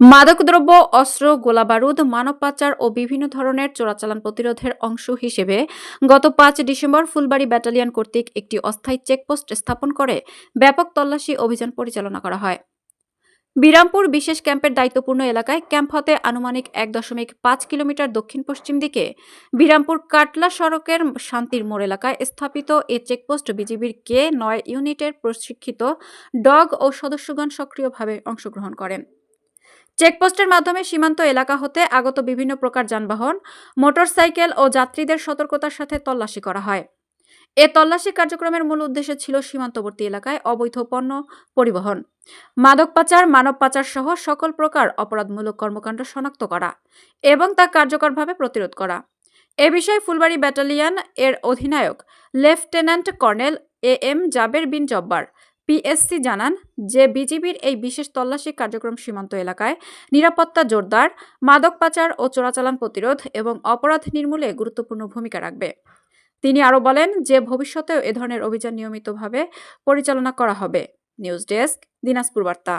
মাদকদ্রব্য, অস্ত্র, গোলাবারুদ মানব পাচার ও বিভিন্ন ধরনের চোরাচালান প্রতিরোধের অংশ হিসেবে গত পাঁচ ডিসেম্বর ফুলবাড়ি ব্যাটালিয়ন কর্তৃক একটি অস্থায়ী চেকপোস্ট স্থাপন করে ব্যাপক তল্লাশি অভিযান পরিচালনা করা হয়। বিরামপুর বিশেষ ক্যাম্পের দায়িত্বপূর্ণ এলাকায় ক্যাম্প হতে আনুমানিক এক দশমিক পাঁচ কিলোমিটার দক্ষিণ পশ্চিম দিকে বিরামপুর কাটলা সড়কের শান্তির মোড় এলাকায় স্থাপিত এ চেকপোস্ট বিজিবির কে নয় ইউনিটের প্রশিক্ষিত ডগ ও সদস্যগণ সক্রিয়ভাবে অংশগ্রহণ করেন। চেকপোস্টের মাধ্যমে সীমান্ত এলাকা হতে আগত বিভিন্ন প্রকার যানবাহন, মোটরসাইকেল ও যাত্রীদের সতর্কতার সাথে তল্লাশি করা হয়। এ তল্লাশি কার্যক্রমের মূল উদ্দেশ্য ছিল সীমান্তবর্তী এলাকায় অবৈধ পণ্য পরিবহন। মাদক পাচার, মানব পাচার সহ সকল প্রকার অপরাধমূলক কর্মকাণ্ড শনাক্ত করা এবং তা কার্যকরভাবে প্রতিরোধ করা। এ বিষয়ে ফুলবাড়ি ব্যাটালিয়ন এর অধিনায়ক lieutenant colonel A M Jaber bin Jabbar PSC জানান যে বিজিবির এই বিশেষ তল্লাশি কার্যক্রম সীমান্ত এলাকায় নিরাপত্তা জোরদার, মাদক পাচার ও চোরাচালান প্রতিরোধ এবং অপরাধ নির্মূলে গুরুত্বপূর্ণ ভূমিকা রাখবে। তিনি আরও বলেন যে ভবিষ্যতেও এ ধরনের অভিযান নিয়মিতভাবে পরিচালনা করা হবে। নিউজ ডেস্ক, দিনাজপুর বার্তা।